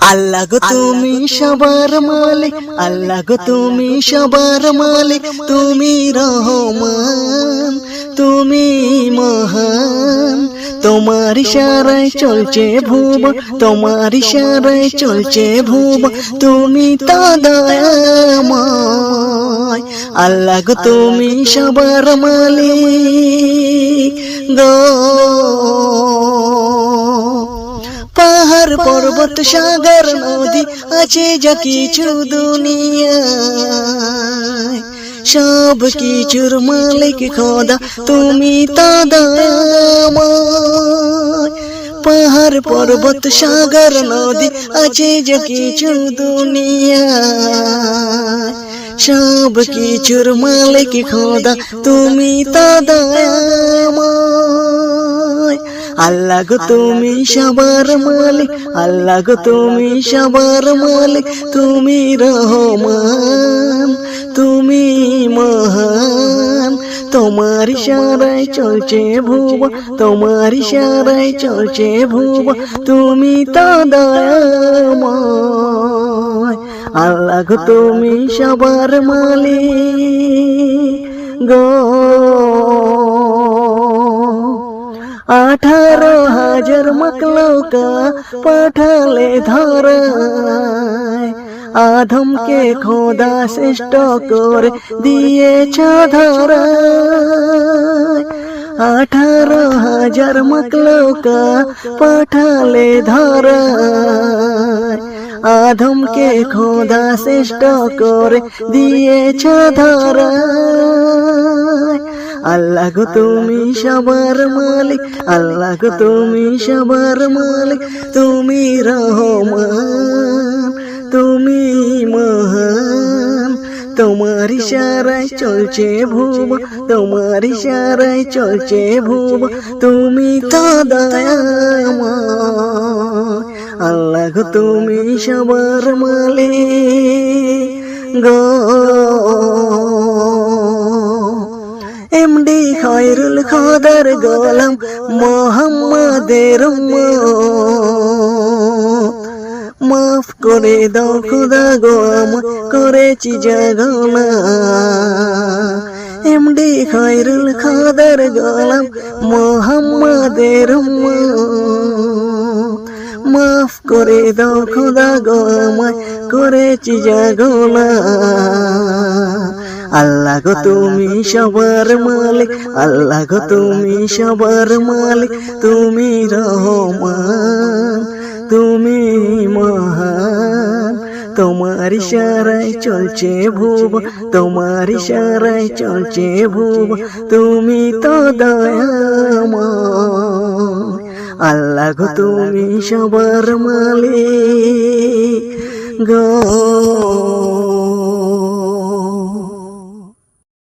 আল্লাহ গো তুমি সবার মালিক। আল্লাহ গো তুমি সবার মালিক। তুমি রহমান। তুমি মহান। তোমার ইশারায় চলছে ভুব। তোমার ইশারায় চলছে ভুব। তুমি তো দয়াময়। আল্লাহ গো তুমি সবার মালিক। গো পর্বত সাগর নদী আছে যা কিছু সব কিছুর মালিক খোদা, তুমি তো দয়াময় পাহাড়, পর্বত, সাগর, নদী আছে যা কিছু সব কিছুর মালিক খোদা, তুমি তো দয়াময় আল্লাহ গো তুমি সবার মালিক আল্লাহ গো তুমি সবার মালিক, তুমি রহমান, তুমি মহান। তোমার ইশারায় চলছে ভুব, তোমার ইশারায় চলছে ভুব, তুমি তো দয়াময়। আল্লাহ তুমি সবার মালিক গো। আঠারো হাজার মকলৌকা পাঠালে ধরায় আধমকে খোদা শ্রেষ্ঠ করে দিয়েছ ধরায় আঠারো হাজার মকলৌকা পাঠালে ধরায় আধমকে খোদা শ্রেষ্ঠ করে দিয়েছ ধরায় আল্লাহ গো তুমি সবার মালিক আল্লাহ গো তুমি সবার মালিক তুমি রহমান তুমি মহান। তোমার ইশারায় চলছে ভুব তোমার ইশারায় চলছে ভুব তুমি তো দয়াময়। আল্লাহ তুমি সবার মালিক গো। খোদার গোলাম, মোহাম্মদের মাফ করে দাও খুদা গো আমার করেছি জাগনা। এমডি খয়রুল খোদার গোলাম, মোহাম্মদের মাফ করে দাও খুদা গো আমায় করেছি জাগনা। আল্লাহ গো তুমি সবার মালিক আল্লাহ গো তুমি সবার মালিক তুমি রহমান তুমি মহান। তোমার ইশারায় চলছে ভুব তোমার ইশারায় চলছে ভুব। তুমি তো দয়াময়। আল্লাহ গো তুমি সবার মালিক। গো।